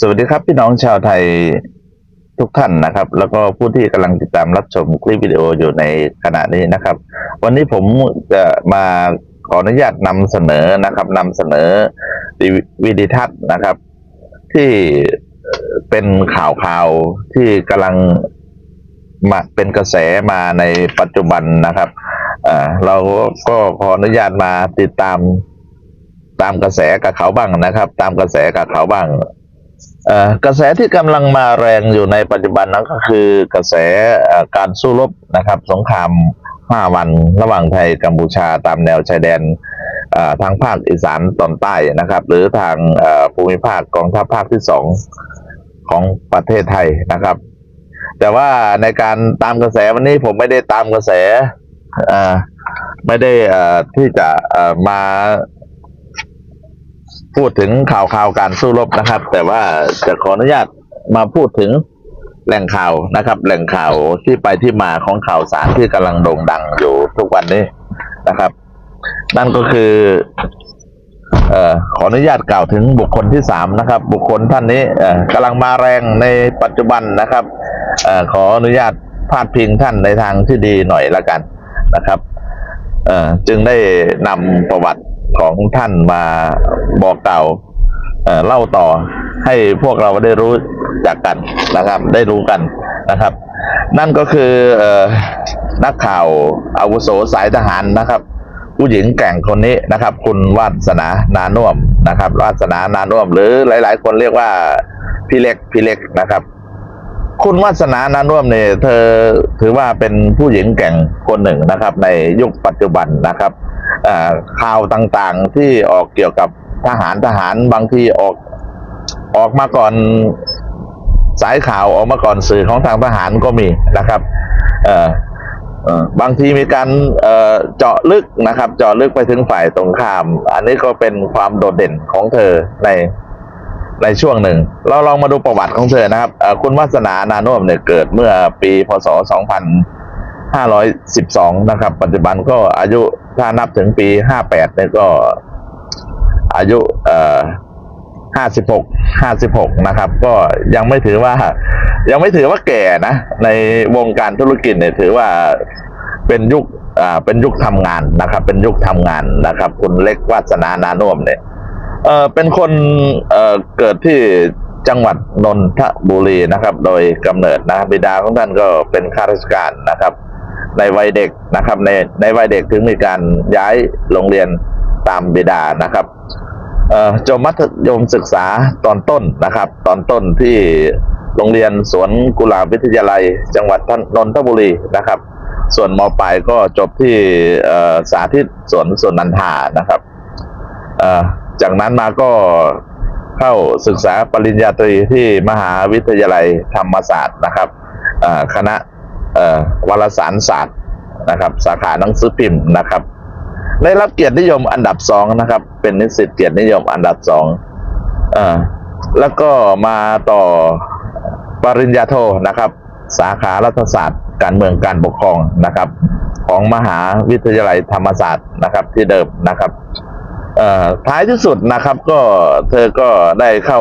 สวัสดีครับพี่น้องชาวไทยทุกท่านนะครับ แล้วก็ผู้ที่กำลังติดตามรับชมคลิปวิดีโออยู่ในขณะนี้นะครับ วันนี้ผมจะมาขออนุญาตนำเสนอนะครับนำเสนอวิดีทัศน์นะครับ ที่เป็นข่าวข่าวที่กำลังมาเป็นกระแสมาในปัจจุบันนะครับเอ่อเราก็ขออนุญาตมาติดตามตามกระแสกับเขาบ้างนะครับ ตามกระแสกับเขาบ้าง กระแสที่กำลังมาแรงอยู่ในปัจจุบันนั้นก็คือกระแสการสู้รบนะครับ สงครามห้าวันระหว่างไทยกัมพูชาตามแนวชายแดนทางภาคอีสานตอนใต้นะครับ หรือทางภูมิภาคกองทัพภาคที่สองของประเทศไทยนะครับ แต่ว่าในการตามกระแสวันนี้ผมไม่ได้ตามกระแสไม่ได้ที่จะมา พูดถึงข่าวข่าวการสู้รบนะครับ แต่ว่าจะขออนุญาตมาพูดถึงแหล่งข่าวนะครับ แหล่งข่าวที่ไปที่มาของข่าวสารที่กำลังโด่งดังอยู่ทุกวันนี้นะครับ นั่นก็คือเอ่อขออนุญาตกล่าวถึงบุคคลที่สามนะครับ บุคคลท่านนี้เอ่อกำลังมาแรงในปัจจุบันนะครับเอ่อขออนุญาตพาดพิงท่านในทางที่ดีหน่อยละกันนะครับเอ่อจึงได้นำประวัติ ของท่านมาบอกกล่าวเอ่อเล่าต่อให้พวกเราได้รู้จักกันนะครับ ได้รู้กันนะครับ นั่นก็คือเอ่อนักข่าวอาวุโสสายทหารนะครับ ผู้หญิงแก่งคนนี้นะครับ คุณวาสนานานุ่มนะครับวาสนานานุ่มหรือหลาย ๆ คนเรียกว่าพี่เล็กพี่เล็กนะครับ คุณวาสนานานุ่มเนี่ยเธอถือว่าเป็นผู้หญิงแก่งคนหนึ่งนะครับ ในยุคปัจจุบันนะครับข่าวต่างๆที่ออกเกี่ยวกับทหารทหารบางทีออกออกมาก่อนสายข่าวออกมาก่อนสื่อของทางทหารก็มีนะครับเออบางทีมีการเจาะลึกนะครับ เจาะลึกไปถึงฝ่ายตรงข้าม อันนี้ก็เป็นความโดดเด่นของเธอใน ในช่วงหนึ่ง เราลองมาดูประวัติของเธอนะครับคุณวาสนานานุ่มเนี่ยเกิดเมื่อปีพศ 2512 นะครับ ปัจจุบันก็อายุถ้านับถึงปี 58เนี่ยก็อายุเอ่อ56 56 นะครับ ก็ยังไม่ถือว่า ยังไม่ถือว่าแก่นะ ในวงการธุรกิจเนี่ยถือว่าเป็นยุคอ่าเป็นยุคทำงานนะครับ เป็นยุคทำงานนะครับ คุณเล็กวาสนานานุ่มเนี่ย เออเป็นคนเอ่อเกิดที่จังหวัดนนทบุรีนะครับ โดยกำเนิดนะบิดาของท่านก็เป็นข้าราชการนะครับ ในวัยเด็กนะครับ ในในวัยเด็กถึงมีการย้ายโรงเรียนตามบิดานะครับเอ่อจบมัธยมศึกษาตอนต้นนะครับ ตอนต้นที่โรงเรียนสวนกุหลาบวิทยาลัย จังหวัดนนทบุรีนะครับ ส่วนมปลายก็จบที่สาธิตสวนสวนนันทานะครับเอ่อ จากนั้นมาก็เข้าศึกษาปริญญาตรีที่มหาวิทยาลัยธรรมศาสตร์นะครับคณะวารสารศาสตร์นะครับ สาขาหนังสือพิมพ์นะครับ ได้รับเกียรตินิยมอันดับสองนะครับ เป็นนิสิตเกียรตินิยมอันดับสองอแล้วก็มาต่อปริญญาโทนะครับ สาขารัฐศาสตร์ การเมืองการปกครองนะครับ ของมหาวิทยาลัยธรรมศาสตร์นะครับที่เดิมนะครับ ท้ายที่สุดนะครับ ก็เธอก็ได้เข้า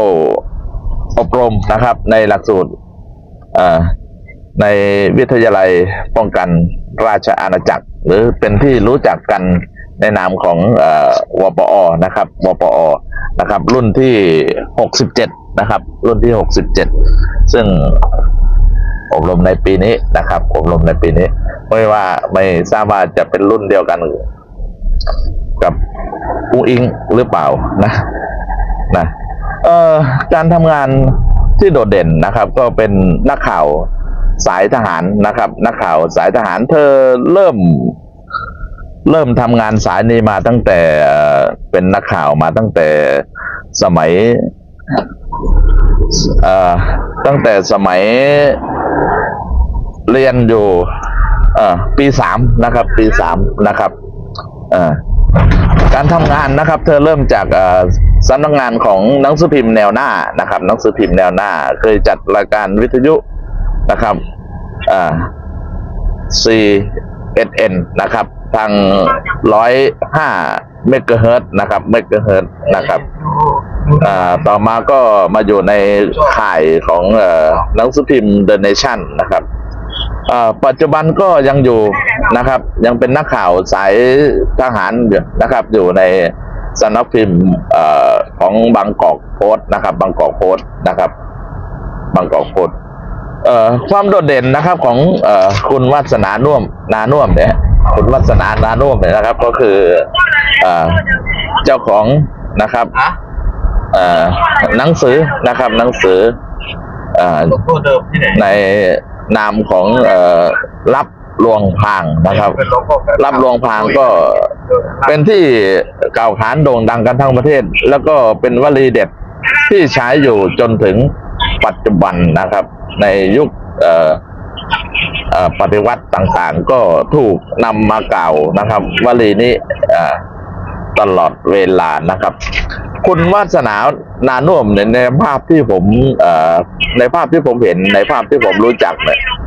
อบรมนะครับ ในหลักสูตรในวิทยาลัยป้องกันราชอาณาจักร หรือเป็นที่รู้จักกันในนามของอวปอนะครับวปอนะครับ รุ่นที่หกสิบเจ็ดนะครับ รุ่นที่หกสิบเจ็ดซึ่งอบรมในปีนี้นะครับ อบรมในปีนี้ ไม่ว่าไม่ทราบว่าจะเป็นรุ่นเดียวกัน กับอุ้งอิงหรือเปล่านะนะเอ่อการทำงานที่โดดเด่นนะครับ ก็เป็นนักข่าวสายทหารนะครับ นักข่าวสายทหารเธอเริ่ม เริ่มทำงานสายนี้มาตั้งแต่เอ่อเป็นนักข่าวมาตั้งแต่สมัยเอ่อตั้งแต่สมัยเรียนอยู่เอ่อปีสามนะครับ ปีสามนะครับเอ่อ การทำงานนะครับ เธอเริ่มจากสำนักงานของหนังสือพิมพ์แนวหน้านะครับหนังสือพิมพ์แนวหน้า เคยจัดรายการวิทยุนะครับอ่า CNN นะครับ ทางร้อยห้าเมกะเฮิร์ตนะครับเมกะเฮิร์ตนะครับอ่าต่อมาก็มาอยู่ในข่ายของหนังสือพิมพ์ The Nation นะครับอ่าปัจจุบันก็ยังอยู่ นะครับ ยังเป็นนักข่าวสายทหารอยู่นะครับ อยู่ในสำนักพิมพ์เอ่อของบางกอกโพสต์นะครับบางกอกโพสต์นะครับบางกอกโพสต์เอ่อความโดดเด่นนะครับของเอ่อคุณวัฒนานุ่วมนานุ่วมเนี่ยคุณวัฒนานานุ่วมเนี่ยนะครับ ก็คือเอ่อเจ้าของนะครับฮะเอ่อหนังสือนะครับ หนังสือเอ่อหลวงพ่อเดิมที่ไหนในนามของเอ่อรับ ลวงพรางนะครับเป็นหลวงพ่อแบบรับลวงพรางก็เป็นที่กล่าวขานโด่งดังกันทั้งประเทศ แล้วก็เป็นวลีเด็ดที่ใช้อยู่จนถึงปัจจุบันนะครับ ในยุคเอ่อเอ่อปฏิวัติต่างๆ ก็ถูกนำมากล่าวนะครับวลีนี้เอ่อตลอดเวลานะครับ คุณวาสนานานุ่วมเนี่ยในภาพที่ผมเอ่อในภาพที่ผมเห็นในภาพที่ผมรู้จักเนี่ยเ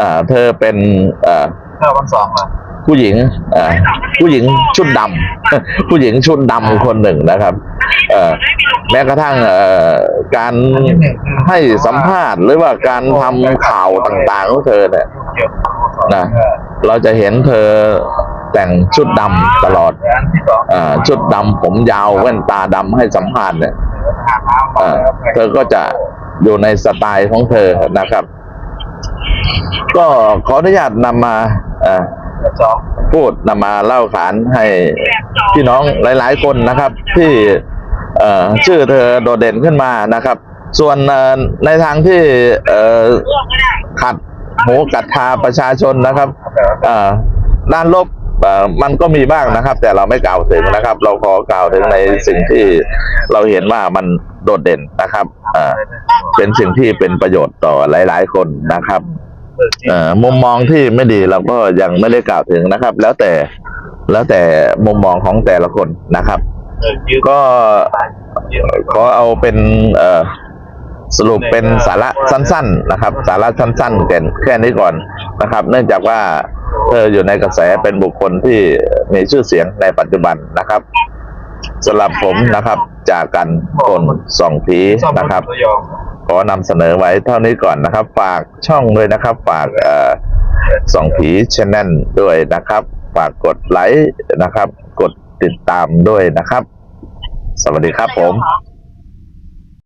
อ่อเธอเป็นเอ่อเก้าวันสองเหรอผู้หญิงเอ่อผู้หญิงชุดดำผู้หญิงชุดดำคนหนึ่งนะครับเอ่อแม้กระทั่งเอ่อการให้สัมภาษณ์หรือว่าการทำข่าวต่างๆของเธอเนี่ยเกี่ยวกับหลวงพ่อสองนะเราจะเห็นเธอแต่งชุดดำตลอดอันที่สองเอ่อชุดดำผมยาวแว่นตาดำให้สัมภาษณ์เนี่ยหาน้ำเอ่อเธอก็จะอยู่ในสไตล์ของเธอนะครับ ก็ขออนุญาตนำมาพูดนำมาเล่าขานให้พี่น้องหลาย ๆ คนนะครับ ที่ชื่อเธอโดดเด่นขึ้นมานะครับ ส่วนในทางที่ขัดหูกัดทาประชาชนนะครับด้านลบมันก็มีบ้างนะครับ แต่เราไม่กล่าวถึงนะครับ เราขอกล่าวถึงในสิ่งที่เราเห็นว่ามันโดดเด่นนะครับเป็นสิ่งที่เป็นประโยชน์ต่อหลาย ๆ คนนะครับ มุมมองที่ไม่ดีเราก็ยังไม่ได้กล่าวถึงนะครับ แล้วแต่แล้วแต่มุมมองของแต่ละคนนะครับ ก็ขอเอาเป็นเอ่อสรุปเป็นสาระสั้น ๆ นะครับ สาระสั้นๆกันแค่นี้ก่อนนะครับ เนื่องจากว่าเธออยู่ในกระแสเป็นบุคคลที่มีชื่อเสียงในปัจจุบันนะครับสำหรับผมนะครับ จากกันคนสองผีนะครับระย องขอนำเสนอไว้เท่านี้ก่อนนะครับ ฝากช่องด้วยนะครับ ฝากส่อสองผีชแนลด้วยนะครับ ฝากกดไลค์นะครับ กดติดตามด้วยนะครับ สวัสดีครับผมผม